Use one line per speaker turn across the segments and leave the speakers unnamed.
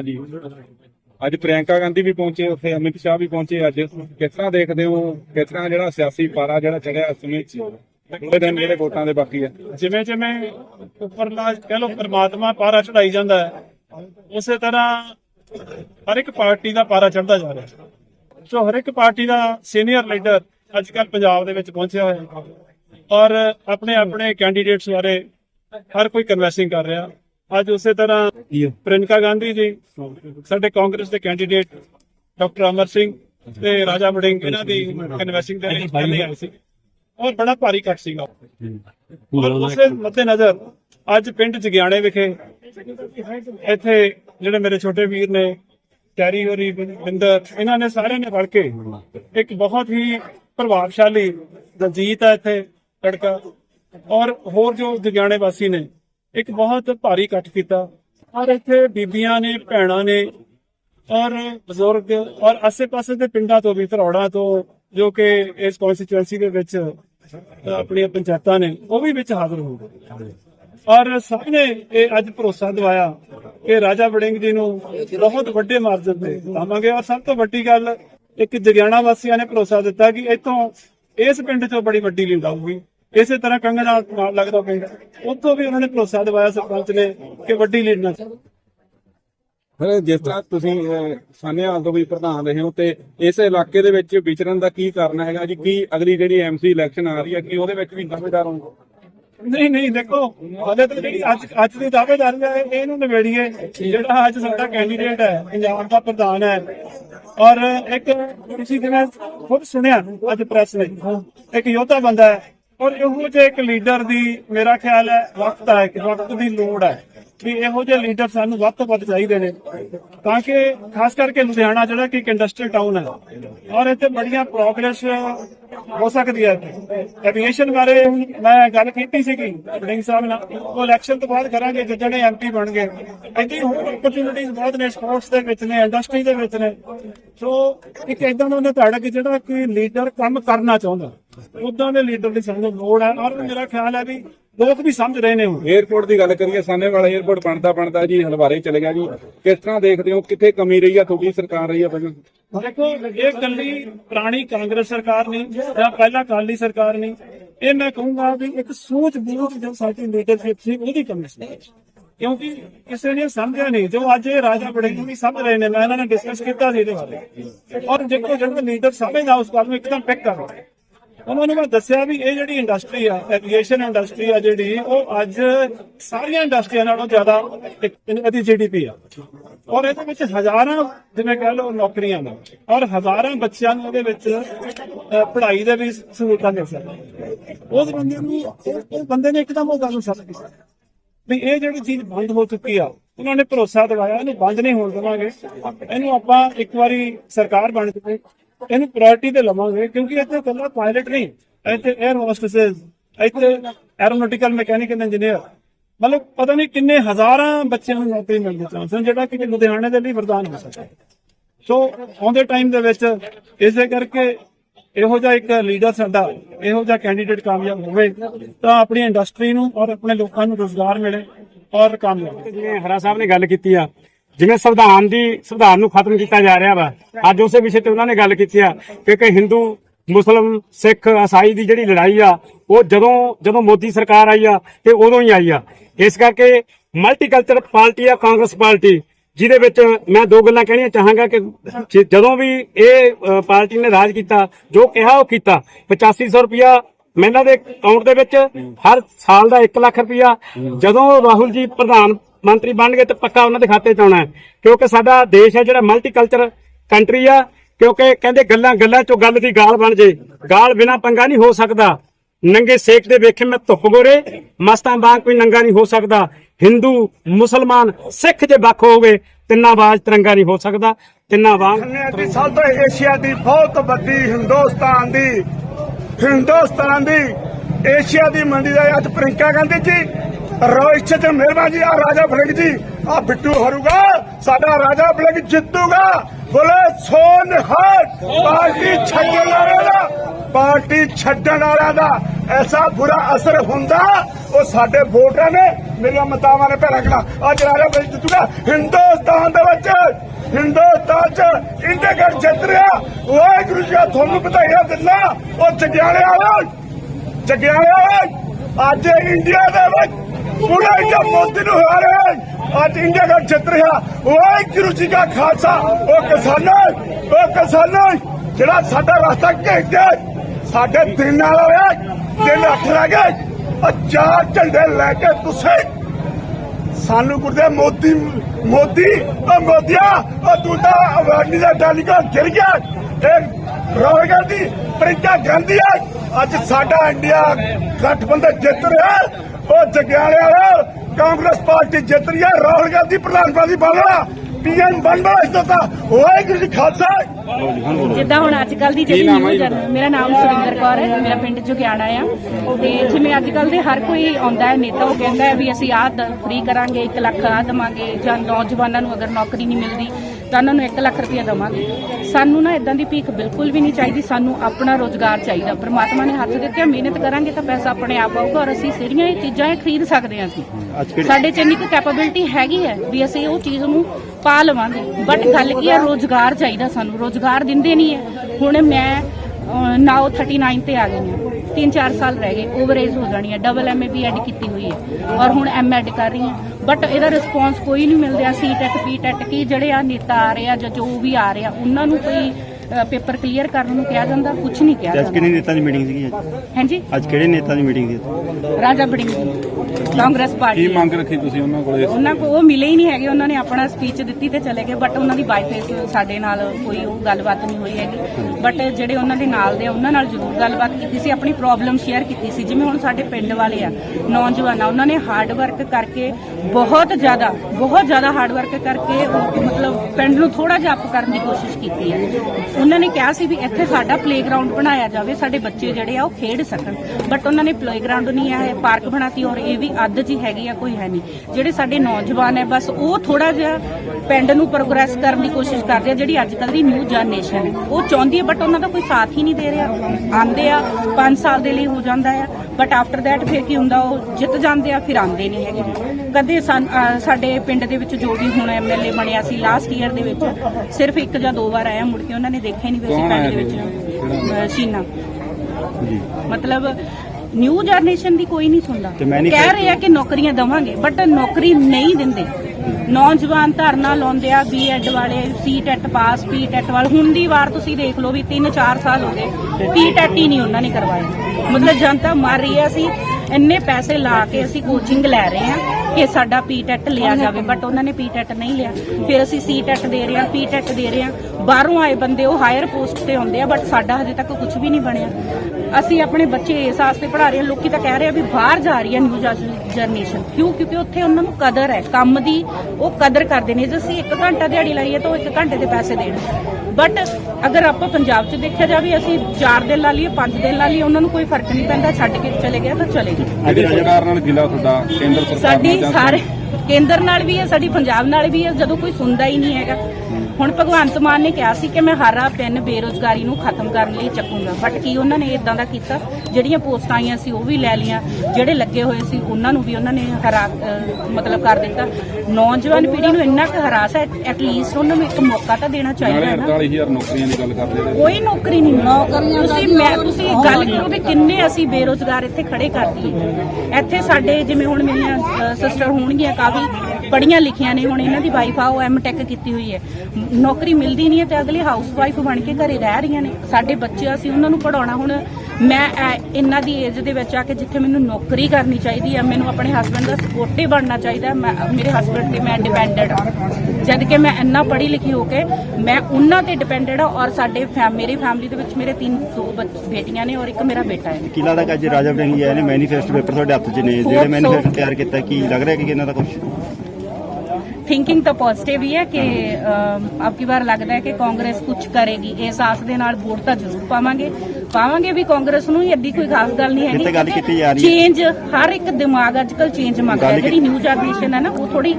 ਹਾਂਜੀ। ਅੱਜ ਪ੍ਰਿਯੰਕਾ ਗਾਂਧੀ ਵੀ ਪਹੁੰਚੇ, ਉੱਥੇ ਅਮਿਤ ਸ਼ਾਹ ਵੀ ਪਹੁੰਚੇ। ਅੱਜ ਕਿਸ ਤਰ੍ਹਾਂ ਦੇਖਦੇ ਹੋ? ਕਿਸ ਤਰ੍ਹਾਂ ਜਿਹੜਾ ਸਿਆਸੀ ਪਾਰਾ ਜਿਹੜਾ ਚੜਿਆ ਇਸ ਥੋੜੇ ਦਿਨ ਜਿਹੜੇ ਵੋਟਾਂ ਦੇ ਬਾਕੀ ਹੈ।
ਜਿਵੇਂ ਜਿਵੇਂ ਉੱਪਰਲਾ ਕਹਿ ਲੋ ਪ੍ਰਮਾਤਮਾ ਪਾਰਾ ਚੜਾਈ ਜਾਂਦਾ ਹੈ, ਉਸੇ ਤਰ੍ਹਾਂ ਹਰ ਇੱਕ ਪਾਰਟੀ ਦਾ ਪਾਰਾ ਚੜਦਾ ਜਾ ਰਿਹਾ ਹੈ। ਸੋ ਹਰ ਇੱਕ ਪਾਰਟੀ ਦਾ ਸੀਨੀਅਰ ਲੀਡਰ ਅੱਜ ਕੱਲ ਪੰਜਾਬ ਦੇ ਵਿੱਚ ਪਹੁੰਚਿਆ ਹੋਇਆ ਹੈ ਔਰ ਆਪਣੇ ਆਪਣੇ ਕੈਂਡੀਡੇਟਸ ਬਾਰੇ ਹਰ ਕੋਈ ਕਨਵੈਸਿੰਗ ਕਰ ਰਿਹਾ। ਅੱਜ ਉਸੇ ਤਰ੍ਹਾਂ ਪ੍ਰਿੰਕਾ ਗਾਂਧੀ ਜੀ ਸਾਡੇ ਕਾਂਗਰਸ ਦੇ ਕੈਂਡੀਡੇਟ ਡਾਕਟਰ ਅਮਰ ਸਿੰਘ ਤੇ ਰਾਜਾ ਵੜਿੰਗ ਇਹਨਾਂ ਦੀ ਕਨਵੈਸਿੰਗ ਦੇ ਪਹਿਲੇ ਆਏ ਸੀ ਔਰ ਬੜਾ ਭਾਰੀ ਇਕੱਠ ਸੀਗਾ। ਔਰ ਉਸੇ ਮੱਦੇ ਨਜ਼ਰ ਅੱਜ ਪਿੰਡ ਜਗਿਆਣੇ ਵਿਖੇ ਇੱਥੇ ਜਿਹੜੇ ਮੇਰੇ ਛੋਟੇ ਵੀਰ ਨੇ ਕੈਰੀ ਹੋਰੀ ਬਿੰਦਰ ਇਹਨਾਂ ਨੇ ਸਾਰਿਆਂ ਨੇ ਰਲ ਕੇ ਇੱਕ ਬਹੁਤ ਹੀ ਪ੍ਰਭਾਵਸ਼ਾਲੀ ਦਲਜੀਤ ਹੈ ਇੱਥੇ ਲੜਕਾ। ਔਰ ਹੋਰ ਜੋ ਜਗਿਆਣੇ ਵਾਸੀ ਨੇ ਇੱਕ ਬਹੁਤ ਭਾਰੀ ਇਕੱਠ ਕੀਤਾ। ਔਰ ਇੱਥੇ ਬੀਬੀਆਂ ਨੇ, ਭੈਣਾਂ ਨੇ, ਔਰ ਬਜ਼ੁਰਗ, ਔਰ ਆਸੇ-ਪਾਸੇ ਦੇ ਪਿੰਡਾਂ ਤੋਂ ਵੀ, ਧਰੌੜਾਂ ਤੋਂ, ਜੋ ਕਿ ਇਸ ਕਨਸਟੀਚੁਐਂਸੀ ਦੇ ਵਿੱਚ ਆਪਣੀਆਂ ਪੰਚਾਇਤਾਂ ਨੇ, ਉਹ ਵੀ ਵਿੱਚ ਹਾਜ਼ਰ ਹੋ ਗਏ ਔਰ ਸਭ ਨੇ ਇਹ ਅੱਜ ਭਰੋਸਾ ਦਿਵਾਇਆ ਕਿ ਰਾਜਾ ਵੜਿੰਗ ਜੀ ਨੂੰ ਬਹੁਤ ਵੱਡੇ ਮਾਰਜਨ ਤੇ ਲਾਵਾਂਗੇ। ਔਰ ਸਭ ਤੋਂ ਵੱਡੀ ਗੱਲ, ਇੱਕ ਜਗਿਆਣਾ ਵਾਸੀਆਂ ਨੇ ਭਰੋਸਾ ਦਿੱਤਾ ਕਿ ਇੱਥੋਂ ਇਸ ਪਿੰਡ ਚੋਂ ਬੜੀ ਵੱਡੀ ਲੀਡ ਆਊਗੀ। ਇਸੇ ਤਰ੍ਹਾਂ ਕੰਗਣਾ ਨਾਲ ਲੱਗਦਾ ਪਿੰਡ ਉੱਥੋਂ ਵੀ ਉਹਨਾਂ ਨੇ ਭਰੋਸਾ ਦਿਵਾਇਆ ਸਰਪੰਚ ਨੇ ਕਿ ਵੱਡੀ ਲੀਡ ਨਾਲ।
ਫਿਰ ਜਿਸ ਤਰ੍ਹਾਂ ਤੁਸੀਂ ਸਾਨੇਹਾਲ ਤੋਂ ਵੀ ਪ੍ਰਧਾਨ ਰਹੇ ਹੋ ਤੇ ਇਸ ਇਲਾਕੇ ਦੇ ਵਿੱਚ ਵਿਚਰਨ ਦਾ ਕੀ ਕਾਰਨ ਹੈਗਾ ਜੀ? ਕੀ ਅਗਲੀ ਜਿਹੜੀ ਐਮਸੀ ਇਲੈਕਸ਼ਨ ਆ ਰਹੀ ਹੈ ਕੀ ਉਹਦੇ ਵਿੱਚ ਵੀ ਦਾਅਵੇਦਾਰ ਹੋ
ਨਹੀਂ ਨਹੀਂ ਦੇਖੋ ਹਾਲੇ ਤਾਂ ਜਿਹੜੀ ਅੱਜ ਅੱਜ ਦੀ ਦਾਅਵੇਦਾਰੀ ਹੈ ਇਹਨੂੰ ਨਿਬੇੜੀਏ। ਜਿਹੜਾ ਅੱਜ ਸਾਡਾ ਕੈਂਡੀਡੇਟ ਹੈ ਪੰਜਾਬ ਦਾ ਪ੍ਰਧਾਨ ਹੈ ਔਰ ਇੱਕ ਤੁਸੀਂ ਜਿਵੇਂ ਖੁਦ ਸੁਣਿਆ ਅੱਜ ਪ੍ਰੈਸ ਨੇ ਇੱਕ ਯੋਧਾ ਬੰਦਾ ਹੈ ਔਰ ਇਹੋ ਜਿਹੇ ਇੱਕ ਲੀਡਰ ਦੀ ਮੇਰਾ ਖਿਆਲ ਹੈ ਵਕਤ ਹੈ ਕਿ ਵਕਤ ਦੀ ਲੋੜ ਹੈ ਵੀ ਇਹੋ ਜਿਹੇ ਲੀਡਰ ਸਾਨੂੰ ਵੱਧ ਤੋਂ ਵੱਧ ਚਾਹੀਦੇ ਨੇ। ਤਾਂ ਕਿ ਖਾਸ ਕਰਕੇ ਲੁਧਿਆਣਾ ਜਿਹੜਾ ਕਿ ਇੱਕ ਇੰਡਸਟਰੀਅਲ ਟਾਊਨ ਹੈ ਔਰ ਇੱਥੇ ਬੜੀਆਂ ਪ੍ਰੋਗਰੈਸ ਹੋ ਸਕਦੀ ਹੈ ਐਵੀਏਸ਼ਨ ਬਾਰੇ ਮੈਂ ਗੱਲ ਕੀਤੀ ਸੀਗੀ ਵਡਿੰਗ ਸਾਹਿਬ ਨਾਲ। ਉਹ ਇਲੈਕਸ਼ਨ ਤੋਂ ਬਾਅਦ ਕਰਾਂਗੇ ਜੇ ਜਿਹੜੇ ਐਮਪੀ ਬਣ ਗਏ ਇੱਥੇ ਹੋਰ ਓਪਰਚੁਨਿਟੀਜ਼ ਬਹੁਤ ਨੇ ਸਪੋਰਟਸ ਦੇ ਵਿੱਚ ਨੇ ਇੰਡਸਟਰੀ ਦੇ ਵਿੱਚ ਨੇ। ਸੋ ਇੱਕ ਇਦਾਂ ਦਾ ਉਹਨੇ ਤੁਹਾਡਾ ਕਿ ਜਿਹੜਾ ਕਿ ਲੀਡਰ ਕੰਮ ਕਰਨਾ ਚਾਹੁੰਦਾ। ਉਦਾਂ ਦੇ ਲੀਡਰ ਦੀ ਸਮਝ ਲੋੜ ਹੈ। ਔਰ ਮੇਰਾ ਖਿਆਲ ਹੈ ਵੀ ਲੋਕ ਵੀ ਸਮਝ ਰਹੇ ਨੇ ਹੁਣ।
에어ਪੋਰਟ ਦੀ ਗੱਲ ਕਰੀਏ ਸਾਨੇ ਵਾਲਾ 에어ਪੋਰਟ ਬਣਦਾ ਬਣਦਾ ਜੀ ਹਲਵਾਰੇ ਚਲੇ ਗਿਆ ਜੀ। ਕਿਸ ਤਰ੍ਹਾਂ ਦੇਖਦੇ ਹੋ ਕਿੱਥੇ ਕਮੀ ਰਹੀ ਆ ਤੁਹਾਡੀ ਸਰਕਾਰ ਰਹੀ ਆ ਪਹਿਲਾਂ
ਦੇਖੋ ਇਹ ਕੱਲੀ ਪੁਰਾਣੀ ਕਾਂਗਰਸ ਸਰਕਾਰ ਨਹੀਂ ਜਾਂ ਪਹਿਲਾਂ ਕਾਲੀ ਸਰਕਾਰ ਨਹੀਂ। ਇਹ ਮੈਂ ਕਹੂੰਗਾ ਵੀ ਇੱਕ ਸੋਚ ਬੂਝ ਜੋ ਸਾਡੀ ਲੀਡਰਸ਼ਿਪ ਸੀ ਉਹਦੀ ਕਮੀ ਸੀ। ਕਿਉਂਕਿ ਕਿਸੇ ਨੇ ਸਮਝਿਆ ਨਹੀਂ। ਜੋ ਅੱਜ ਇਹ ਰਾਜਾ ਬੜਿੰਗ ਵੀ ਸਮਝ ਰਹੇ ਨੇ ਮੈਂ ਇਹਨਾਂ ਨਾਲ ਡਿਸਕਸ ਕੀਤਾ ਸੀ ਇਹਦੇ ਬਾਰੇ। ਔਰ ਦੇਖੋ ਜਿਹੜਾ ਲੀਡਰ ਸਮਝਦਾ ਉਸ ਗੱਲ ਇੱਕਦਮ ਪਿਕ ਕਰੋ। ਉਹਨਾਂ ਨੂੰ ਮੈਂ ਦੱਸਿਆ ਵੀ ਇਹ ਜਿਹੜੀ ਇੰਡਸਟਰੀ ਆ ਐਵੀਏਸ਼ਨ ਇੰਡਸਟਰੀ ਆ ਜਿਹੜੀ, ਉਹ ਅੱਜ ਸਾਰੀਆਂ ਇੰਡਸਟਰੀਆਂ ਨਾਲੋਂ ਜ਼ਿਆਦਾ ਇਹਦੀ ਜੀਡੀਪੀ ਆ। ਔਰ ਇਹਦੇ ਵਿੱਚ ਹਜ਼ਾਰਾਂ, ਜਿਵੇਂ ਕਹਿ ਲਓ, ਨੌਕਰੀਆਂ ਨੇ। ਔਰ ਹਜ਼ਾਰਾਂ ਬੱਚਿਆਂ ਨੂੰ ਇਹਦੇ ਵਿੱਚ ਪੜ੍ਹਾਈ ਦੇ ਵੀ ਸਹੂਲਤਾਂ ਮਿਲ ਸਕਦੀਆਂ ਉਸ ਬੰਦੇ ਨੂੰ, ਉਹ- ਬੰਦੇ ਨੇ ਇੱਕਦਮ ਉਹ ਗੱਲ ਨੂੰ ਸਮਝ ਲਿਆ। ਵੀ ਇਹ ਜਿਹੜੀ ਚੀਜ਼ ਬੰਦ ਹੋ ਚੁੱਕੀ ਆ, ਉਹਨਾਂ ਨੇ ਭਰੋਸਾ ਦਿਵਾਇਆ, ਇਹਨੂੰ ਬੰਦ ਨਹੀਂ ਹੋਣ ਦੇਵਾਂਗੇ। ਇਹਨੂੰ ਆਪਾਂ ਇੱਕ ਵਾਰੀ ਸਰਕਾਰ ਬਣ ਚੁੱਕੇ ਇਹਨੂੰ ਪ੍ਰਾਇੋਰਟੀ ਤੇ ਲਵਾਂਗੇ, ਕਿਉਂਕਿ ਇੱਥੇ ਇਕੱਲਾ ਪਾਇਲਟ ਨਹੀਂ, ਇੱਥੇ 에ਅਰ ਹੋਸਟਸਸ ਇੱਥੇ ਐਰੋਨੋਟਿਕਲ ਮੈਕੈਨੀਕਲ ਇੰਜੀਨੀਅਰ ਮਤਲਬ ਪਤਾ ਨਹੀਂ ਕਿੰਨੇ ਹਜ਼ਾਰਾਂ ਬੱਚਿਆਂ ਨੂੰ ਨੌਕਰੀ ਮਿਲਣ ਦੇ ਚਾਂਸ ਜਿਹੜਾ ਕਿ ਲੁਧਿਆਣੇ ਦੇ ਲਈ ਵਰਦਾਨ ਹੋ ਸਕਦਾ ਸੋ ਆਉਂਦੇ ਟਾਈਮ ਦੇ ਵਿੱਚ ਇਸੇ ਕਰਕੇ ਇਹੋ ਜਿਹਾ ਇੱਕ ਲੀਡਰ ਸਾਡਾ, ਇਹੋ ਜਿਹਾ ਕੈਂਡੀਡੇਟ ਕਾਮਯਾਬ ਹੋਵੇ, ਤਾਂ ਆਪਣੀ ਇੰਡਸਟਰੀ ਨੂੰ ਔਰ ਆਪਣੇ ਲੋਕਾਂ ਨੂੰ ਰੋਜ਼ਗਾਰ ਮਿਲੇ ਔਰ ਕਾਮਯਾਬ
ਜਿਵੇਂ ਹਰਾ ਸਾਹਿਬ ਨੇ ਗੱਲ ਕੀਤੀ ਆ ਜਿਵੇਂ ਸੰਵਿਧਾਨ ਦੀ, ਸੰਵਿਧਾਨ ਨੂੰ ਖਤਮ ਕੀਤਾ ਜਾ ਰਿਹਾ ਵਾ, ਅੱਜ ਉਸੇ ਵਿਸ਼ੇ ਤੇ ਉਹਨਾਂ ਨੇ ਗੱਲ ਕੀਤੀ ਆ ਕਿ ਕਿ ਹਿੰਦੂ ਮੁਸਲਮ ਸਿੱਖ ਇਸਾਈ ਦੀ ਜਿਹੜੀ ਲੜਾਈ ਆ, ਉਹ ਜਦੋਂ ਜਦੋਂ ਮੋਦੀ ਸਰਕਾਰ ਆਈ ਆ, ਤੇ ਉਦੋਂ ਹੀ ਆਈ ਆ। ਇਸ ਕਰਕੇ ਮਲਟੀਕਲਚਰ ਪਾਰਟੀ ਆ, ਕਾਂਗਰਸ ਪਾਰਟੀ, ਜਿਹਦੇ ਵਿੱਚ ਮੈਂ ਦੋ ਗੱਲਾਂ ਕਹਿਣੀਆਂ ਚਾਹਾਂਗਾ ਕਿ ਜਦੋਂ ਵੀ ਇਹ ਪਾਰਟੀ ਨੇ ਰਾਜ ਕੀਤਾ, ਜੋ ਕਿਹਾ ਉਹ ਕੀਤਾ 8500 ਰੁਪਇਆ ਮਹਿਲਾ ਦੇ ਅਕਾਊਂਟ ਦੇ ਵਿੱਚ ਹਰ ਸਾਲ ਦਾ 1 ਲੱਖ ਰੁਪਇਆ। ਜਦੋਂ ਰਾਹੁਲ ਜੀ ਪ੍ਰਧਾਨ ਮੰਤਰੀ ਬਣਨਗੇ ਤੇ ਪੱਕਾ ਉਹਨਾਂ ਦੇ ਖਾਤੇ 'ਚ ਆਉਣਾ ਹੈ। ਕਿਉਂਕਿ ਸਾਡਾ ਦੇਸ਼ ਹੈ ਜਿਹੜਾ ਮਲਟੀਕਲਚਰ ਕੰਟਰੀ ਆ, ਕਿਉਂਕਿ ਕਹਿੰਦੇ ਗੱਲਾਂ ਗੱਲਾਂ 'ਚੋਂ ਗੱਲ ਦੀ ਗਾਲ ਬਣ ਜੇ। ਗਾਲ ਬਿਨਾ ਪੰਗਾ ਨਹੀਂ ਹੋ ਸਕਦਾ। ਨੰਗੇ ਸੇਕ ਦੇ ਵੇਖੇ ਮੈਂ ਧੁੱਪ ਗੋਰੇ, ਮਸਤਾਂ ਵਾਂਗ ਕੋਈ ਨੰਗਾ ਨਹੀਂ ਹੋ ਸਕਦਾ। ਹਿੰਦੂ, ਮੁਸਲਮਾਨ, ਸਿੱਖ ਜੇ ਵੱਖ ਹੋਵੇ, ਤਿੰਨਾਂ ਬਾਜ ਤਿਰੰਗਾ ਨਹੀਂ ਹੋ ਸਕਦਾ। ਤਿੰਨਾਂ ਵਾਂਗ
ਦੀ ਸਭ ਤੋਂ ਏਸ਼ੀਆ ਦੀ ਬਹੁਤ ਵੱਡੀ ਹਿੰਦੁਸਤਾਨ ਦੀ ਹਿੰਦੁਸਤਾਨ ਦੀ ਏਸ਼ੀਆ ਦੀ ਮੰਡੀ ਦਾ ਅੱਜ ਪ੍ਰਿੰਕਾ ਗਾਂਧੀ ਜੀ ਰੋਹਿਤ ਮਿਹਰਬਾਨ ਜੀ ਆ ਰਾਜਾ ਫਲਕ ਜੀ ਆ ਬਿੱਟੂ ਹਰੂਗਾ, ਸਾਡਾ ਰਾਜਾ ਫਲਕ ਜਿੱਤੂਗਾ। ਬੋਲੇ ਸੋ ਪਾਰਟੀ ਛੱਡਣ ਵਾਲਿਆਂ ਦਾ, ਪਾਰਟੀ ਛੱਡਣ ਵਾਲਿਆਂ ਦਾ ਐਸਾ ਬੁਰਾ ਅਸਰ ਹੁੰਦਾ, ਉਹ ਸਾਡੇ ਵੋਟਰਾਂ ਨੇ, ਮੇਰੀਆਂ ਮਤਾਵਾਂ ਨੇ ਭੈਣਾਂ ਕਹਣਾ ਅੱਜ ਰਾਜਾ ਬਈ ਜਿੱਤੂਗਾ, ਹਿੰਦੁਸਤਾਨ ਦੇ ਵਿੱਚ, ਹਿੰਦੁਸਤਾਨ ਚ ਇੰਡੀਆ ਜਿੱਤ ਰਿਹਾ, ਵਾਹਿਗੁਰੂ ਜੀ ਤੁਹਾਨੂੰ ਵਧਾਈਆਂ ਦਿੰਦਾ, ਉਹ ਜਗਿਆਲੇ ਵਾਲਾ, ਜਗਿਆਲੇ ਅੱਜ ਇੰਡੀਆ ਦੇ ਵਿੱਚ ਪੂਰਾ ਇੰਡੀਆ ਮੋਦੀ ਨੂੰ ਹਰਾ ਰਿਹਾ। ਅੱਜ ਇੰਡੀਆ ਦਾ ਜਿੱਤ ਰਿਹਾ। ਵਾਹਿਗੁਰੂ ਜੀ ਦਾ ਖਾਲਸਾ। ਉਹ ਕਿਸਾਨਾਂ ਉਹ ਕਿਸਾਨਾਂ, ਜਿਹੜਾ ਸਾਡਾ ਰਸਤਾ ਘੇਟ ਸਾਡੇ ਦਿਨ ਨਾਲ ਹੋਇਆ ਦਿਨ ਅੱਠ ਰਹਿ ਗਏ ਉਹ ਚਾਰ ਝੰਡੇ ਲੈ ਕੇ ਤੁਸੀਂ ਸਾਨੂੰ ਗੁਰਦੇ ਮੋਦੀ ਮੋਦੀ ਉਹ ਮੋਦੀਆ ਉਹ ਤੂੰ ਅਵਾਨੀ ਦਾ ਡੈਲੀਗੇਟ ਗਿਰ ਗਿਆ। ਇਹ ਰਾਹੁਲ ਗਾਂਧੀ ਪ੍ਰਿੰਕਾ ਗਾਂਧੀ ਹੈ। ਅੱਜ ਸਾਡਾ ਇੰਡੀਆ ਗਠਬੰਧਨ ਜਿੱਤ ਰਿਹਾ ਉਹ ਜਗਿਆਲੇ ਵਾਲਾ ਕਾਂਗਰਸ ਪਾਰਟੀ ਜਿੱਤ ਰਹੀ ਹੈ ਰਾਹੁਲ ਗਾਂਧੀ ਪ੍ਰਧਾਨ ਮੰਤਰੀ ਬਣਨਾ ਪੀਐਮ ਬਣਨਾ ਇਸ ਤੋਂ ਤਾਂ ਵਾਹਿਗੁਰੂ ਜੀ ਖਾਲਸਾ।
ਜਿੱਦਾਂ ਹੁਣ ਅੱਜ ਕੱਲ ਦੀ ਜਿਹੜੀ
ਨਾਮ ਹੈ
ਨਿਊਜ਼
ਜੀ
ਹੈ ਮੇਰਾ ਨਾਮ ਸੁਰਿੰਦਰ ਕੌਰ ਹੈ। ਮੇਰਾ ਪਿੰਡ ਜੁਗਿਆਣਾ ਆ। ਤੇ ਜਿਵੇਂ ਅੱਜ ਕੱਲ ਦੇ ਹਰ ਕੋਈ ਆਉਂਦਾ ਹੈ ਨੇਤਾ ਉਹ ਕਹਿੰਦਾ ਹੈ ਵੀ ਅਸੀਂ ਆਹ ਫ੍ਰੀ ਕਰਾਂਗੇ 1 ਲੱਖ ਆ ਦਵਾਂਗੇ ਜਾਂ ਨੌਜਵਾਨਾਂ ਨੂੰ ਅਗਰ ਨੌਕਰੀ ਨਹੀਂ ਮਿਲਦੀ ਤਾਂ ਉਹਨਾਂ ਨੂੰ 1 ਲੱਖ ਰੁਪਏ ਦਵਾਂਗੇ। ਸਾਨੂੰ ਨਾ ਇਦਾਂ ਦੀ ਭੀਖ ਬਿਲਕੁਲ ਵੀ ਨਹੀਂ ਚਾਹੀਦੀ। ਸਾਨੂੰ ਆਪਣਾ ਰੋਜ਼ਗਾਰ ਚਾਹੀਦਾ। ਪ੍ਰਮਾਤਮਾ ਨੇ ਹੱਥ ਦਿੱਤੇ ਮਿਹਨਤ ਕਰਾਂਗੇ ਤਾਂ ਪੈਸਾ ਆਪਣੇ ਆਪ ਆਊਗਾ ਔਰ ਅਸੀਂ ਜਿਹੜੀਆਂ ਇਹ ਚੀਜ਼ਾਂ ਇਹ ਖਰੀਦ ਸਕਦੇ ਹਾਂ ਅਸੀਂ। ਸਾਡੇ ਚ ਇੰਨੀ ਕੁ ਕੈਪੇਬਿਲਿਟੀ ਹੈਗੀ ਹੈ ਵੀ ਅਸੀਂ ਉਹ ਚੀਜ਼ ਨੂੰ ਪਾ ਲਵਾਂਗੇ। ਬਟ ਗੱਲ ਕੀ ਹੈ ਰੋਜ਼ਗਾਰ ਚਾਹੀਦਾ ਸਾਨੂੰ। ਰੋਜ਼ਗਾਰ ਦਿੰਦੇ ਨਹੀਂ ਹੈ। ਹੁਣ ਮੈਂ ਨਾਓ 39 ਤੇ ਆ ਗਈ ਹਾਂ। 3-4 ਸਾਲ ਰਹਿ ਗਏ ਓਵਰ ਏਜ ਹੋ ਜਾਣੀ ਹੈ। ਡਬਲ ਐਮਏ ਵੀ ਐਡ ਕੀਤੀ ਹੋਈ ਹੈ। ਔਰ ਹੁਣ ਐਮਐਡ ਕਰ ਰਹੀ ਹਾਂ। ਬਟ ਇਹਦਾ ਰਿਸਪੌਂਸ ਕੋਈ ਨਹੀਂ ਮਿਲ ਰਿਹਾ ਸੀ ਟੈਟ ਪੀ ਟੈਟ ਕੀ ਜਿਹੜੇ ਆ ਨੇਤਾ ਆ ਰਹੇ ਆ ਜਾਂ ਜੋ ਵੀ ਆ ਰਹੇ ਆ ਉਹਨਾਂ ਨੂੰ ਕੋਈ ਪੇਪਰ ਕਲੀਅਰ ਕਰਨ ਨੂੰ ਕਿਹਾ ਜਾਂਦਾ ਕੁਝ ਨਹੀਂ ਕਿਹਾ
ਅੱਜ ਕਿਹੜੇ ਨੇਤਾ ਦੀ ਮੀਟਿੰਗ ਸੀਗੀ ਅੱਜ?
ਹਾਂਜੀ?
ਅੱਜ ਕਿਹੜੇ ਨੇਤਾ ਦੀ ਮੀਟਿੰਗ ਸੀ?
ਰਾਜਾ ਬੜਿੰਗ ਕਾਂਗਰਸ
ਕੀ
ਪਾਰਟੀ
ਮੰਗ ਰੱਖੀ ਤੁਸੀਂ ਉਹਨਾਂ ਕੋਲੇ?
ਉਹਨਾਂ ਕੋ ਉਹ ਮਿਲੇ ਹੀ ਨਹੀਂ ਹੈਗੇ ਉਹਨਾਂ ਨੇ ਆਪਣਾ ਸਪੀਚ ਦਿੱਤੀ ਤੇ ਚਲੇ ਗਏ ਬਟ ਉਹਨਾਂ ਦੀ ਬਾਈਫੇਸ ਸਾਡੇ ਨਾਲ ਕੋਈ ਉਹ ਗੱਲਬਾਤ ਨਹੀਂ ਹੋਈ ਹੈਗੀ। ਬਟ ਜਿਹੜੇ ਉਹਨਾਂ ਦੇ ਨਾਲ ਦੇ ਆ, ਉਹਨਾਂ ਨਾਲ ਜ਼ਰੂਰ ਗੱਲਬਾਤ ਕੀਤੀ ਸੀ, ਆਪਣੀ ਪ੍ਰੋਬਲਮ ਸ਼ੇਅਰ ਕੀਤੀ ਸੀ। ਜਿਵੇਂ ਹੁਣ ਸਾਡੇ ਪਿੰਡ ਵਾਲੇ ਆ, ਨੌਜਵਾਨ ਆ ਉਹਨਾਂ ਨੇ ਹਾਰਡ ਵਰਕ ਕਰਕੇ ਬਹੁਤ ਜ਼ਿਆਦਾ ਬਹੁਤ ਜ਼ਿਆਦਾ ਹਾਰਡ ਵਰਕ ਕਰਕੇ ਮਤਲਬ ਪਿੰਡ ਨੂੰ ਥੋੜਾ ਜਿਹਾ ਅਪ ਕਰਨ ਦੀ ਕੋਸ਼ਿਸ਼ ਕੀਤੀ ਹੈ ਉਹਨਾਂ ਨੇ ਕਿਹਾ ਸੀ ਵੀ ਇੱਥੇ ਸਾਡਾ ਪਲੇਗਰਾਉਂਡ ਬਣਾਇਆ ਜਾਵੇ, ਸਾਡੇ ਬੱਚੇ ਜਿਹੜੇ ਆ ਉਹ ਖੇਡ ਸਕਣ। ਬਟ ਉਹਨਾਂ ਨੇ ਪਲੇਗਰਾਉਂਡ ਨਹੀਂ ਹੈ ਪਾਰਕ ਬਣਾਤੀ ਔਰ ਇਹ ਵੀ ਅੱਧ ਜੀ ਹੈਗੀ ਆ, ਕੋਈ ਹੈ ਨਹੀਂ। ਜਿਹੜੇ ਸਾਡੇ ਨੌਜਵਾਨ ਹੈ ਬਸ ਉਹ ਥੋੜਾ ਜਿਹਾ ਪਿੰਡ ਨੂੰ ਪ੍ਰੋਗਰੈਸ ਕਰਨ ਦੀ ਕੋਸ਼ਿਸ਼ ਕਰਦੇ ਆ, ਜਿਹੜੀ ਅੱਜ ਕੱਲ ਦੀ ਨਿਊ ਜਨਰੇਸ਼ਨ ਹੈ ਉਹ ਚਾਹੁੰਦੀ ਹੈ ਬਟ ਉਹਨਾਂ ਦਾ ਕੋਈ ਸਾਥ ਹੀ ਨਹੀਂ ਦੇ ਰਿਹਾ। ਆਂਦੇ ਆ 5 ਸਾਲ ਦੇ ਲਈ ਹੋ ਜਾਂਦਾ ਆ ਬਟ ਆਫਟਰ ਦੈਟ ਫਿਰ ਕੀ ਹੁੰਦਾ ਉਹ ਜਿੱਤ ਜਾਂਦੇ ਆ ਫਿਰ ਆਂਦੇ ਨਹੀਂ ਹੈਗੇ। ਕਦੇ ਸਾਡੇ ਪਿੰਡ ਦੇ ਵਿੱਚ ਜੋ ਵੀ ਹੁਣ ਐਮਐਲਏ ਬਣਿਆ ਸੀ ਲਾਸਟ ਈਅਰ ਦੇ ਵਿੱਚ ਸਿਰਫ ਇੱਕ ਜਾਂ ਦੋ ਵਾਰ ਆਇਆ ਮੁੜ ਕੇ ਉਹਨਾਂ ਨੇ ਦੇਖਿਆ ਨਹੀਂ ਵੀ ਅਸੀਂ
ਕੌਣ
ਪਿੰਡ ਦੇ? ਵਿੱਚ ਸ਼ੀਨਾ। ਮਤਲਬ ਨਿਊ ਜਨਰੇਸ਼ਨ ਦੀ ਕੋਈ ਨਹੀਂ ਸੁਣਦਾ। ਕਹਿ- ਰਹੇ ਆ ਕਿ ਨੌਕਰੀਆਂ ਦਵਾਂਗੇ ਬਟ ਨੌਕਰੀ ਨਹੀਂ ਦਿੰਦੇ। ਨੌਜਵਾਨ ਧਰਨਾ ਲਾਉਂਦੇ ਆ ਬੀਐਡ ਵਾਲੇ ਸੀਟੈਟ ਪਾਸ ਪੀਟੈਟ ਵਾਲੇ। ਹੁਣ ਦੀ ਵਾਰ ਤੁਸੀਂ ਦੇਖ ਲਓ ਵੀ 3-4 ਸਾਲ ਹੋ ਗਏ ਪੀਟੈਟ ਹੀ ਨਹੀਂ ਉਹਨਾਂ ਨੇ ਕਰਵਾਇਆ ਮਤਲਬ ਜਨਤਾ ਮਰ ਰਹੀ ਹੈ ਅਸੀਂ, ਇੰਨੇ ਪੈਸੇ ਲਾ ਕੇ ਅਸੀਂ ਕੋਚਿੰਗ ਲੈ ਰਹੇ ਹਾਂ। ਕਿ ਸਾਡਾ ਪੀਟੈਟ ਲਿਆ ਜਾਵੇ ਬਟ ਉਹਨਾਂ ਨੇ ਪੀਟੈਟ ਨਹੀਂ ਲਿਆ। ਫਿਰ ਅਸੀਂ ਸੀਟੈਟ ਦੇ ਰਹੇ ਹਾਂ ਪੀਟੈਟ ਦੇ ਰਹੇ ਹਾਂ। ਬਾਹਰੋਂ ਆਏ ਬੰਦੇ ਉਹ ਹਾਇਰ ਪੋਸਟ ਤੇ ਹੁੰਦੇ ਆ ਬਟ ਸਾਡਾ ਹਜੇ ਤੱਕ ਕੁਝ ਵੀ ਨਹੀਂ ਬਣਿਆ। ਅਸੀਂ ਆਪਣੇ ਬੱਚੇ ਇਸ ਆਸਤੇ ਪੜ੍ਹਾ ਰਹੇ ਹਾਂ। ਲੋਕੀ ਤਾਂ ਕਹਿ ਰਹੇ ਆ ਵੀ ਬਾਹਰ ਜਾ ਰਹੀ ਹੈ ਨਿਊ ਜਨਰੇਸ਼ਨ ਕਿਉਂ? ਕਿਉਂਕਿ ਉੱਥੇ ਉਹਨਾਂ ਨੂੰ ਕਦਰ ਹੈ। ਕੰਮ ਦੀ ਉਹ ਕਦਰ ਕਰਦੇ ਨੇ। ਜੇ ਅਸੀਂ 1 ਘੰਟਾ ਦਿਹਾੜੀ ਲਾਈਏ ਤਾਂ ਉਹ 1 ਘੰਟੇ ਦੇ ਪੈਸੇ ਦੇਣ। ਬਟ ਅਗਰ ਆਪਾਂ ਪੰਜਾਬ 'ਚ ਦੇਖਿਆ ਜਾਵੇ ਅਸੀਂ 4 ਦਿਨ ਲਾ ਲਈਏ 5 ਦਿਨ ਲਾ ਲਈਏ ਉਹਨਾਂ ਨੂੰ ਕੋਈ ਫ਼ਰਕ ਨਹੀਂ ਪੈਂਦਾ। ਛੱਡ ਕੇ ਚਲੇ ਗਿਆ ਤਾਂ ਚਲੇ ਗਏ
ਜਿਹੜੀ ਸਰਕਾਰ ਨਾਲ ਗਿਲਾ ਤੁਹਾਡਾ ਕੇਂਦਰ ਸਰਕਾਰ ਨਾਲ?
ਸਾਡੀ ਸਾਰੇ ਕੇਂਦਰ ਨਾਲ ਵੀ ਹੈ ਸਾਡੀ ਪੰਜਾਬ ਨਾਲ ਵੀ ਹੈ ਜਦੋਂ ਕੋਈ ਸੁਣਦਾ ਹੀ ਨਹੀਂ ਹੈਗਾ। ਹੁਣ ਭਗਵੰਤ ਮਾਨ ਨੇ ਕਿਹਾ ਸੀ ਕਿ ਮੈਂ ਹਰਾ ਪੈਨ ਬੇਰੋਜ਼ਗਾਰੀ ਨੂੰ ਖਤਮ ਕਰਨ ਲਈ ਚੱਕੂੰਗਾ। ਬਟ ਕੀ ਉਹਨਾਂ ਨੇ ਇਦਾਂ ਦਾ ਕੀਤਾ? ਜਿਹੜੀਆਂ ਪੋਸਟਾਂ ਆਈਆਂ ਸੀ ਉਹ ਵੀ ਲੈ ਲੀਆਂ ਜਿਹੜੇ ਲੱਗੇ ਹੋਏ ਸੀ ਉਹਨਾਂ ਨੂੰ ਵੀ ਉਹਨਾਂ ਨੇ ਹਰਾ ਮਤਲਬ ਕਰ ਦਿੱਤਾ। ਨੌਜਵਾਨ ਪੀੜ੍ਹੀ ਨੂੰ ਇੰਨਾ ਕੁ ਹਰਾਸ ਹੈ ਐਟਲੀਸਟ ਉਹਨਾਂ ਨੂੰ ਇੱਕ ਮੌਕਾ ਤਾਂ ਦੇਣਾ ਚਾਹੀਦਾ ਹੈ ਨਾ।
48000 ਨੌਕਰੀਆਂ ਦੀ ਗੱਲ ਕਰਦੇ ਨੇ।
ਕੋਈ ਨੌਕਰੀ ਨਹੀਂ। ਤੁਸੀਂ ਮੈਂ ਤੁਸੀਂ ਗੱਲ ਕਰੋ ਕਿ ਕਿੰਨੇ ਅਸੀਂ ਬੇਰੋਜ਼ਗਾਰ ਇੱਥੇ ਖੜੇ ਕਰ ਦਈਏ ਇੱਥੇ ਸਾਡੇ ਜਿਵੇਂ ਹੁਣ ਮੇਰੀਆਂ ਸਿਸਟਰ ਹੋਣਗੀਆਂ ਕਾਫੀ। ਪੜ੍ਹੀਆਂ ਲਿਖੀਆਂ ਨੇ ਹੁਣ ਇਹਨਾਂ ਦੀ ਵਾਈਫ ਆ ਉਹ ਐਮਟੈਕ ਕੀਤੀ ਹੋਈ ਹੈ। ਨੌਕਰੀ ਮਿਲਦੀ ਨਹੀਂ ਹੈ ਤੇ ਅਗਲੇ ਹਾਊਸ ਵਾਈਫ ਬਣ ਕੇ ਘਰੇ ਰਹਿ ਰਹੀਆਂ ਨੇ। ਸਾਡੇ ਬੱਚੇ ਅਸੀਂ ਉਹਨਾਂ ਨੂੰ ਪੜਾਉਣਾ ਹੁਣ। ਮੈਂ ਇਹਨਾਂ ਦੀ ਏਜ ਦੇ ਵਿੱਚ ਆ ਕੇ ਜਿੱਥੇ ਮੈਨੂੰ ਨੌਕਰੀ ਕਰਨੀ ਚਾਹੀਦੀ ਹੈ ਮੈਨੂੰ ਆਪਣੇ ਹਸਬੰਡ ਦਾ ਸਪੋਰਟਿਵ ਬਣਨਾ ਚਾਹੀਦਾ। ਮੈਂ ਮੇਰੇ ਹਸਬੰਡ ਤੇ ਮੈਂ ਡਿਪੈਂਡੈਂਟ ਹਾਂ। ਜਦ ਕਿ ਮੈਂ ਇੰਨਾ ਪੜ੍ਹੀ ਲਿਖੀ ਹੋ ਕੇ ਮੈਂ ਉਹਨਾਂ ਤੇ ਡਿਪੈਂਡੈਂਟ ਹਾਂ ਔਰ ਸਾਡੇ ਮੇਰੀ ਫੈਮਿਲੀ ਦੇ ਵਿੱਚ ਮੇਰੇ ਤਿੰਨ ਦੋ ਬੇਟੀਆਂ ਨੇ ਔਰ ਇੱਕ ਮੇਰਾ ਬੇਟਾ ਹੈ।
ਕੀ ਲੱਗਦਾ ਕਿ ਅੱਜ ਰਾਜਾ ਜੀ ਆਏ ਨੇ ਮੈਨੀਫੈਸਟੋ ਪੇਪਰ ਤੁਹਾਡੇ ਹੱਥ 'ਚ ਨੇ ਜਿਹੜੇ. ਮੈਨੀਫੈਸਟੋ ਤਿਆਰ ਕੀਤਾ ਕੀ ਲੱਗ ਰਿਹਾ ਕਿ ਇਹਨਾਂ ਦਾ ਕੁਝ
ਥਿੰਕਿੰਗ ਤਾਂ ਪੋਜ਼ਿਟਿਵ ਹੀ ਹੈ ਕਿ ਅਮ, ਅਬ ਕੀ ਵਾਰ ਲੱਗਦਾ ਹੈ ਕਿ ਕਾਂਗਰਸ ਕੁਝ ਕਰੇਗੀ। ਇਸ ਆਸ ਦੇ ਨਾਲ ਵੋਟ ਤਾਂ ਜ਼ਰੂਰ ਪਾਵਾਂਗੇ। ਪਾਵਾਂਗੇ ਵੀ ਕਾਂਗਰਸ ਨੂੰ ਹੀ ਐਡੀ ਕੋਈ ਖਾਸ ਗੱਲ ਨਹੀਂ ਹੈਗੀ
ਇੱਥੇ ਗੱਲ ਕੀਤੀ ਜਾ ਰਹੀ ਹੈ।
ਚੇਂਜ ਹਰ ਇੱਕ ਦਿਮਾਗ ਅੱਜ ਕੱਲ ਚੇਂਜ ਮੰਗਦਾ ਜਿਹੜੀ ਨਿਊ ਜਨਰੇਸ਼ਨ ਹੈ ਨਾ ਉਹ ਥੋੜੀ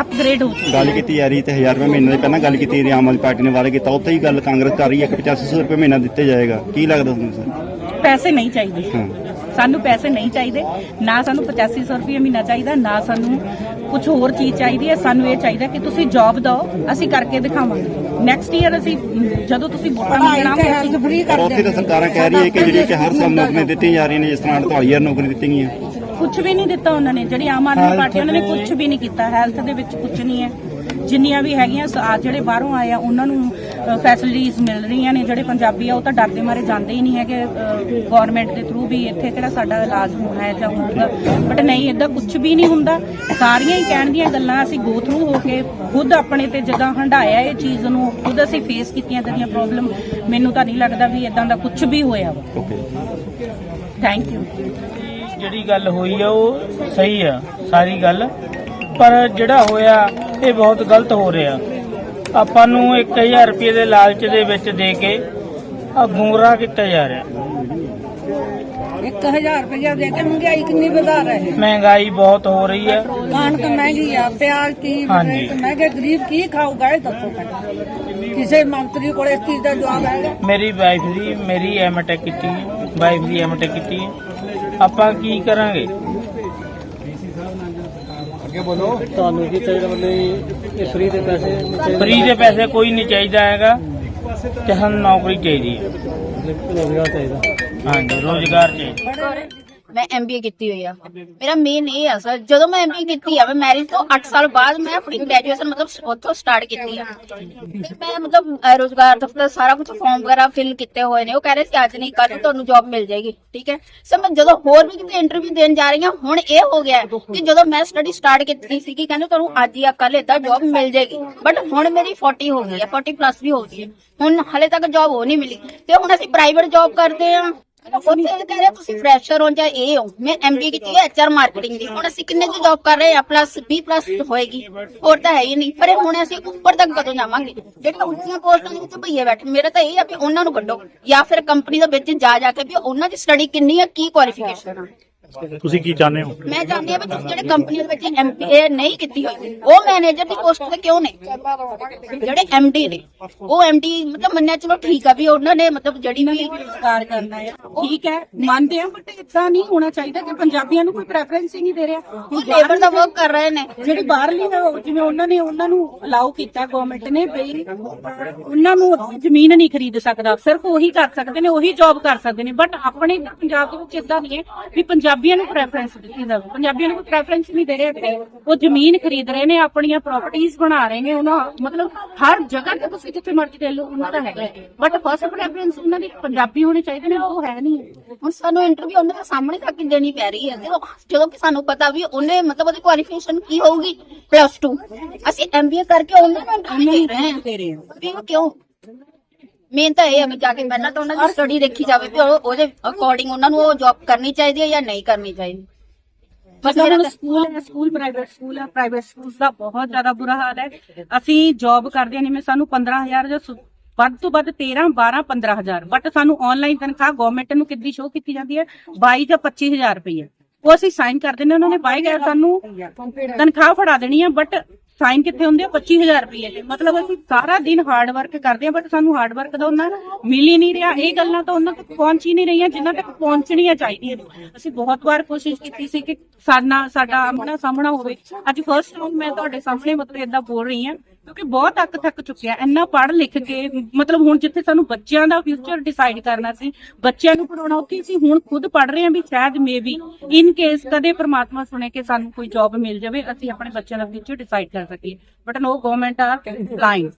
ਅਪਗ੍ਰੇਡ ਹੋ ਚੁੱਕੀ ਹੈ।
ਗੱਲ ਕੀਤੀ ਜਾ ਰਹੀ ਤੇ 1000 ਰੁਪਏ ਮਹੀਨੇ ਦੇ ਪਹਿਲਾਂ ਗੱਲ ਕੀਤੀ ਆਮ ਆਦਮੀ ਪਾਰਟੀ ਨੇ ਵਾਅਦਾ ਕੀਤਾ ਉੱਥੇ ਹੀ ਗੱਲ ਕਾਂਗਰਸ ਕਰ ਰਹੀ ਹੈ ਕਿ 8500 ਰੁਪਏ ਮਹੀਨਾ ਦਿੱਤੇ ਜਾਏਗਾ। ਕੀ ਲੱਗਦਾ ਤੁਹਾਨੂੰ ਸਰ?
ਪੈਸੇ ਨਹੀਂ ਚਾਹੀਦੇ।
ਹਾਂ।
ਸਾਨੂੰ ਪੈਸੇ ਨਹੀਂ ਚਾਹੀਦੇ ਨਾ ਸਾਨੂੰ 8500 ਰੁਪਏ ਮਹੀਨਾ ਚਾਹੀਦਾ ਨਾ ਸਾਨੂੰ ਕੁਝ ਹੋਰ ਚੀਜ਼ ਚਾਹੀਦੀ ਹੈ ਸਾਨੂੰ ਇਹ ਚਾਹੀਦਾ ਕਿ ਤੁਸੀਂ ਜੌਬ ਦਿਓ ਅਸੀਂ ਕਰਕੇ ਦਿਖਾਵਾਂਗੇ। ਨੈਕਸਟ ਈਅਰ ਅਸੀਂ ਜਦੋਂ ਤੁਸੀਂ ਵੋਟਾਂ ਮੰਗਣਾ ਅਸੀਂ
ਪਰ ਉੱਥੇ ਤਾਂ ਸਰਕਾਰਾਂ ਕਹਿ ਰਹੀ ਹੈ ਕਿ ਜਿਹੜੀ ਕਿ ਹਰ ਸਾਲ ਨੌਕਰੀਆਂ ਦਿੱਤੀਆਂ ਜਾ ਰਹੀਆਂ ਨੇ ਜਿਸ ਤਰ੍ਹਾਂ 48000 ਨੌਕਰੀ ਦਿੱਤੀਆਂ ਗਈਆਂ।
ਕੁਝ ਵੀ ਨਹੀਂ ਦਿੱਤਾ ਉਹਨਾਂ ਨੇ ਜਿਹੜੀ ਆਮ ਆਦਮੀ ਪਾਰਟੀ ਉਹਨਾਂ ਨੇ ਕੁਝ ਵੀ ਨਹੀਂ ਕੀਤਾ ਹੈਲਥ ਦੇ ਵਿੱਚ ਕੁਝ ਨਹੀਂ ਹੈ। ਜਿੰਨੀਆਂ ਵੀ ਹੈਗੀਆਂ ਆ ਜਿਹੜੇ ਬਾਹਰੋਂ ਆਏ ਆ ਉਹਨਾਂ ਨੂੰ ਫੈਸਿਲਿਟੀਆਂ ਮਿਲ ਰਹੀਆਂ ਨੇ ਜਿਹੜੇ ਪੰਜਾਬੀ ਆ ਉਹ ਤਾਂ ਡਰਦੇ ਮਾਰੇ ਜਾਂਦੇ ਹੀ ਨਹੀਂ ਹੈਗੇ ਗਵਰਨਮੈਂਟ ਦੇ ਥਰੂ ਵੀ ਇੱਥੇ ਕਿਹੜਾ ਸਾਡਾ ਇਲਾਜ ਹੋਣਾ ਹੈ ਜਾਂ ਹੋਊਗਾ। ਬਟ ਨਹੀਂ ਇਦਾਂ ਕੁਝ ਵੀ ਨਹੀਂ ਹੁੰਦਾ। ਸਾਰੀਆਂ ਹੀ ਕਹਿਣ ਦੀਆਂ ਗੱਲਾਂ ਅਸੀਂ ਗੋ ਥਰੂ ਹੋ ਕੇ ਖੁਦ ਆਪਣੇ ਤੇ ਜਦਾਂ ਹੰਡਾਇਆ ਇਹ ਚੀਜ਼ ਨੂੰ ਖੁਦ ਅਸੀਂ ਫੇਸ ਕੀਤੀਆਂ ਜਿਹੜੀਆਂ ਪ੍ਰੋਬਲਮ ਮੈਨੂੰ ਤਾਂ ਨਹੀਂ ਲੱਗਦਾ ਵੀ ਇਦਾਂ ਦਾ ਕੁਝ ਵੀ ਹੋਇਆ ਵਾ।
ਓਕੇ
ਥੈਂਕ ਯੂ
ਜਿਹੜੀ ਗੱਲ ਹੋਈ ਆ ਉਹ ਸਹੀ ਆ ਸਾਰੀ ਗੱਲ। ਪਰ ਜਿਹੜਾ ਹੋਇਆ ਇਹ ਬਹੁਤ ਗਲਤ ਹੋ ਰਿਹਾ। ਆਪਾਂ ਨੂੰ 1000 ਰੁਪਏ ਦੇ ਲਾਲਚ ਦੇ ਵਿੱਚ ਦੇ ਕੇ ਆ ਗੁੰਮਰਾਹ ਕੀਤਾ ਜਾ ਰਿਹਾ।
1000 ਰੁਪਇਆ ਦੇ ਕੇ ਮਹਿੰਗਾਈ ਕਿੰਨੀ ਵਧਾ ਰਹੇ
ਮਹਿੰਗਾਈ ਬਹੁਤ ਹੋ ਰਹੀ ਹੈ।
ਕਣਕ ਮਹਿੰਗੀ ਆ ਪਿਆਜ਼ ਕੀ
ਹਾਂਜੀ।
ਮਹਿੰਗੇ ਗਰੀਬ ਕੀ ਖਾਊਗਾ ਇਹ ਦੱਸੋ ਕਿਸੇ ਮੰਤਰੀ ਕੋਲ ਇਸ ਚੀਜ਼ ਦਾ ਜਵਾਬ ਹੈਗਾ?
ਮੇਰੀ ਵਾਈਫ ਦੀ ਮੇਰੀ ਐਮਟੈਕ ਕੀਤੀ ਹੈ ਵਾਈਫ ਦੀ ਐਮਟੈਕ ਕੀਤੀ ਹੈ। ਆਪਾਂ ਕੀ ਕਰਾਂਗੇ?
ਤੁਹਾਨੂੰ ਕੀ ਚਾਹੀਦਾ ਮਤਲਬ ਇਹ ਫ੍ਰੀ ਦੇ ਪੈਸੇ
ਫ੍ਰੀ ਦੇ ਪੈਸੇ ਕੋਈ ਨਹੀਂ ਚਾਹੀਦਾ ਹੈਗਾ। ਤੇ ਸਾਨੂੰ ਨੌਕਰੀ ਚਾਹੀਦੀ ਹੈ।
ਰੋਜ਼ਗਾਰ ਚਾਹੀਦਾ।
ਹਾਂਜੀ ਰੋਜ਼ਗਾਰ ਚਾਹੀਦਾ।
ਮੈਂ ਐਮਬੀਏ ਕੀਤੀ ਹੋਈ ਆ। ਮੇਰਾ ਮੇਨ ਇਹ ਆ ਸਰ, ਜਦੋਂ ਮੈਂ ਐਮਬੀਏ ਕੀਤੀ ਆ, ਮੈਂ ਮੈਰਿਜ ਤੋਂ 8 ਸਾਲ ਬਾਅਦ ਮੈਂ ਆਪਣੀ ਗ੍ਰੈਜੂਏਸ਼ਨ ਮਤਲਬ ਉੱਥੋਂ ਸਟਾਰਟ ਕੀਤੀ ਆ। ਤੇ ਮੈਂ ਮਤਲਬ ਰੋਜ਼ਗਾਰ ਦਫ਼ਤਰ ਸਾਰਾ ਕੁਝ ਫਾਰਮ ਵਗੈਰਾ ਫਿਲ ਕੀਤੇ ਹੋਏ ਨੇ। ਉਹ ਕਹਿ ਰਹੇ ਸੀ, ਅੱਜ ਨਹੀਂ ਕੱਲ ਤੁਹਾਨੂੰ ਜੌਬ ਮਿਲ ਜਾਏਗੀ। ਠੀਕ ਹੈ? ਸਰ, ਮੈਂ ਜਦੋਂ ਹੋਰ ਵੀ ਕਿਤੇ ਇੰਟਰਵਿਊ ਦੇਣ ਜਾ ਰਹੀ ਹਾਂ, ਹੁਣ ਇਹ ਹੋ ਗਿਆ ਕਿ ਜਦੋਂ ਮੈਂ ਸਟੱਡੀ ਸਟਾਰਟ ਕੀਤੀ ਸੀ ਕਿ ਕਹਿੰਦੇ ਤੁਹਾਨੂੰ ਅੱਜ ਜਾਂ ਕੱਲ ਏਦਾਂ ਜੌਬ ਮਿਲ ਜਾਏਗੀ। ਬਟ ਹੁਣ ਮੇਰੀ 40 ਹੋ ਗਈ ਹੈ 40 ਪਲੱਸ ਵੀ ਹੋ ਗਈ ਹੈ। ਹੁਣ ਹਲੇ ਤੱਕ ਜੌਬ ਹੋ ਨਹੀਂ ਮਿਲੀ। ਤੇ ਹੁਣ ਅਸੀਂ ਪ੍ਰਾਈਵੇਟ ਜੌਬ ਕਰਦੇ ਆ ਉੱਥੇ ਇਹ ਕਹਿ ਰਹੇ ਤੁਸੀਂ ਫਰੈਸ਼ਰ ਹੋ ਜਾਂ ਇਹ ਹੋ। ਮੈਂ ਐਮਬੀ ਕੀਤੀ ਹੈ ਐਚਆਰ ਮਾਰਕੀਟਿੰਗ ਦੀ। ਹੁਣ ਅਸੀਂ ਕਿੰਨੇ ਦੀ ਜੌਬ ਕਰ ਰਹੇ ਆ ਪਲੱਸ 20 ਪਲੱਸ ਹੋਏਗੀ। ਹੋਰ ਤਾਂ ਹੈ ਹੀ ਨਹੀਂ। ਪਰ ਹੁਣ ਅਸੀਂ ਉੱਪਰ ਤੱਕ ਕਦੋਂ ਜਾਵਾਂਗੇ? ਜਿਹੜੀਆਂ ਉੱਚੀਆਂ ਪੋਸਟਾਂ ਦੇ ਵਿੱਚ ਭਈਏ ਬੈਠੇ ਮੇਰਾ ਤਾਂ ਇਹ ਆ ਵੀ ਉਹਨਾਂ ਨੂੰ ਕੱਢੋ ਜਾਂ ਫਿਰ ਕੰਪਨੀ ਦੇ ਵਿੱਚ ਜਾ ਜਾ ਕੇ ਵੀ ਉਹਨਾਂ ਦੀ ਸਟੱਡੀ ਕਿੰਨੀ ਹੈ ਕੀ ਕੁਆਲੀਫਿਕੇਸ਼ਨ ਆ?
ਤੁਸੀਂ ਕੀ ਚਾਹੁੰਦੇ ਹੋ?
ਮੈਂ ਚਾਹੁੰਦੀ ਹਾਂ ਵੀ ਤੁਸੀਂ ਜਿਹੜੇ ਕੰਪਨੀ ਦੇ ਵਿੱਚ ਐਮਪੀਏ ਨਹੀਂ ਕੀਤੀ ਹੋਈ ਉਹ ਮੈਨੇਜਰ ਦੀ ਪੋਸਟ ਤੇ ਕਿਉਂ ਨੇ ਜਿਹੜੇ ਐਮਡੀ ਨੇ ਉਹ ਐਮਡੀ ਮਤਲਬ ਮੰਨਿਆ ਚਲੋ ਠੀਕ ਆ ਵੀ ਉਹਨਾਂ ਨੇ ਮਤਲਬ ਜਿਹੜੀ ਵੀ
ਸਤਿਕਾਰ ਕਰਨਾ ਹੈ। ਠੀਕ ਹੈ ਮੰਨਦੇ ਆ ਬਟ ਇਦਾਂ ਨਹੀਂ ਹੋਣਾ ਚਾਹੀਦਾ ਕਿ ਪੰਜਾਬੀਆਂ ਨੂੰ ਕੋਈ ਪ੍ਰੈਫਰੈਂਸ ਹੀ ਨਹੀਂ ਦੇ ਰਿਹਾ।
ਉਹ ਲੇਬਰ ਦਾ ਵਰਕ ਕਰ ਰਹੇ ਨੇ।
ਜਿਹੜੀ ਬਾਹਰਲੀ ਹੈ ਉਹ ਜਿਵੇਂ ਉਹਨਾਂ ਨੇ ਉਹਨਾਂ ਨੂੰ ਅਲਾਉ ਕੀਤਾ ਗਵਰਨਮੈਂਟ ਨੇ ਵੀ ਉਹਨਾਂ ਨੂੰ ਜ਼ਮੀਨ ਨਹੀਂ ਖਰੀਦ ਸਕਦਾ। ਸਿਰਫ ਉਹੀ ਕਰ ਸਕਦੇ ਨੇ ਉਹੀ ਜੌਬ ਕਰ ਸਕਦੇ ਨੇ। ਬਟ ਆਪਣੇ ਪੰਜਾਬ ਦੇ ਵਿੱਚ ਇਦਾਂ ਨਹੀਂ ਹੈ ਵੀ ਪੰਜਾਬੀਆਂ ਨੂੰ ਪ੍ਰੈਫਰੈਂਸ ਦਿੱਤੀ ਜਾਵੇ। ਪੰਜਾਬੀਆਂ ਨੂੰ ਕੋਈ ਪ੍ਰੈਫਰੈਂਸ ਨਹੀਂ ਦੇ ਰਹੇ। ਉਹ ਜ਼ਮੀਨ ਖਰੀਦ ਰਹੇ ਨੇ ਆਪਣੀਆਂ ਪ੍ਰਾਪਰਟੀਆਂ ਬਣਾ ਰਹੇ ਨੇ ਉਹਨਾਂ ਮਤਲਬ ਹਰ ਜਗ੍ਹਾ ਤੇ ਤੁਸੀਂ ਜਿੱਥੇ ਮਰਜ਼ੀ ਦੇ ਲਓ ਉਹਨਾਂ ਦਾ ਹੈਗਾ ਬਟ ਫਸਟ ਪ੍ਰੈਫਰੈਂਸ ਉਹਨਾਂ ਦੀ ਪੰਜਾਬੀ ਹੋਣੀ ਚਾਹੀਦੀ ਨੇ ਉਹ ਹੈ ਨਹੀਂ।
ਹੁਣ ਸਾਨੂੰ ਇੰਟਰਵਿਊ ਉਹਨਾਂ ਦੇ ਸਾਹਮਣੇ ਤੱਕ ਦੇਣੀ ਪੈ ਰਹੀ ਹੈ। ਜਦੋਂ ਕਿ ਸਾਨੂੰ ਪਤਾ ਵੀ ਉਹਨੇ ਮਤਲਬ ਉਹਦੀ ਕੁਆਲੀਫਿਕੇਸ਼ਨ ਕੀ ਹੋਊਗੀ ਪਲੱਸ 2 ਅਸੀਂ ਐਮਬੀਏ ਕਰਕੇ ਉਹਨਾਂ ਨੂੰ ਇੰਟਰਵਿਊ ਦੇ ਰਹੇ ਹਾਂ। ਕਿਉਂ? ਮੇਨ ਤਾਂ ਇਹ ਹੈ ਵੀ ਜਾ ਕੇ ਪਹਿਲਾਂ ਤਾਂ ਉਹਨਾਂ ਦੀ ਸਟੱਡੀ ਦੇਖੀ ਜਾਵੇ ਵੀ ਉਹ- ਉਹਦੇ ਅਕੋਰਡਿੰਗ ਉਹਨਾਂ ਨੂੰ ਉਹ ਜੌਬ ਕਰਨੀ ਚਾਹੀਦੀ ਹੈ ਜਾਂ ਨਹੀਂ ਕਰਨੀ ਚਾਹੀਦੀ।
ਮਤਲਬ ਸਕੂਲ ਹੈ ਸਕੂਲ ਪ੍ਰਾਈਵੇਟ ਸਕੂਲ ਹੈ ਪ੍ਰਾਈਵੇਟ ਸਕੂਲ ਦਾ ਬਹੁਤ ਜ਼ਿਆਦਾ ਬੁਰਾ ਹਾਲ ਹੈ। ਅਸੀਂ ਜੌਬ ਕਰਦੇ ਹਾਂ ਜਿਵੇਂ ਸਾਨੂੰ 15000 ਜਾਂ ਸੁ- ਵੱਧ ਤੋਂ ਵੱਧ 13 12 15000 ਬਟ ਸਾਨੂੰ ਆਨਲਾਈਨ ਤਨਖਾਹ ਗਵਰਨਮੈਂਟ ਨੂੰ ਕਿੰਨੀ ਸ਼ੋ ਕੀਤੀ ਜਾਂਦੀ ਹੈ? 22 ਜਾਂ 25000 ਰੁਪਏ ਉਹ ਅਸੀਂ ਸਾਈਨ ਕਰ ਦਿੰਦੇ ਹਾਂ, ਉਹਨਾਂ ਨੇ ਬਾਈ ਸਾਨੂੰ ਤਨਖਾਹ ਫੜਾ ਦੇਣੀ ਹੈ ਬਟ ਸਾਈਨ ਕਿੱਥੇ ਹੁੰਦੇ ਆ? 25000 ਰੁਪਏ ਦੇ ਮਤਲਬ ਅਸੀਂ ਸਾਰਾ ਦਿਨ ਹਾਰਡ ਵਰਕ ਕਰਦੇ ਹਾਂ ਬਟ ਸਾਨੂੰ ਹਾਰਡ ਵਰਕ ਦਾ ਉਹਨਾਂ ਮਿਲ ਹੀ ਨਹੀਂ ਰਿਹਾ। ਇਹ ਗੱਲਾਂ ਤਾਂ ਉਹਨਾਂ ਤੱਕ ਪਹੁੰਚ ਹੀ ਨਹੀਂ ਰਹੀਆਂ, ਜਿਨ੍ਹਾਂ ਤੱਕ ਪਹੁੰਚਣੀਆਂ ਚਾਹੀਦੀਆਂ ਨੇ। ਅਸੀਂ ਬਹੁਤ ਵਾਰ ਕੋਸ਼ਿਸ਼ ਕੀਤੀ ਸੀ ਕਿ ਸਾਡਾ ਸਾਡਾ ਆਮਣਾ ਸਾਹਮਣਾ ਹੋਵੇ। ਅੱਜ ਫਰਸਟ ਟਾਈਮ ਮੈਂ ਤੁਹਾਡੇ ਸਾਹਮਣੇ ਮਤਲਬ ਇਦਾਂ ਬੋਲ ਰਹੀ ਹਾਂ। ਕਿਉਂਕਿ ਬਹੁਤ ਅੱਕ ਥੱਕ ਚੁੱਕਿਆ, ਇੰਨਾ ਪੜ੍ਹ ਲਿਖ ਕੇ, ਮਤਲਬ ਹੁਣ ਜਿੱਥੇ ਸਾਨੂੰ ਬੱਚਿਆਂ ਦਾ ਫਿਊਚਰ ਡਿਸਾਈਡ ਕਰਨਾ ਸੀ, ਬੱਚਿਆਂ ਨੂੰ ਪੜਾਉਣਾ ਉੱਥੇ ਅਸੀਂ ਹੁਣ ਖੁਦ ਪੜ੍ਹ ਰਹੇ ਹਾਂ ਵੀ ਸ਼ਾਇਦ ਮੇਬੀ ਇਨ ਕੇਸ ਕਦੇ ਪ੍ਰਮਾਤਮਾ ਸੁਣੇ ਕਿ ਸਾਨੂੰ ਕੋਈ ਜੌਬ ਮਿਲ ਜਾਵੇ, ਅਸੀਂ ਆਪਣੇ ਬੱਚਿਆਂ ਦਾ ਫਿਊਚਰ ਡਿਸਾਈਡ ਕਰ ਸਕੀਏ। But no government are blind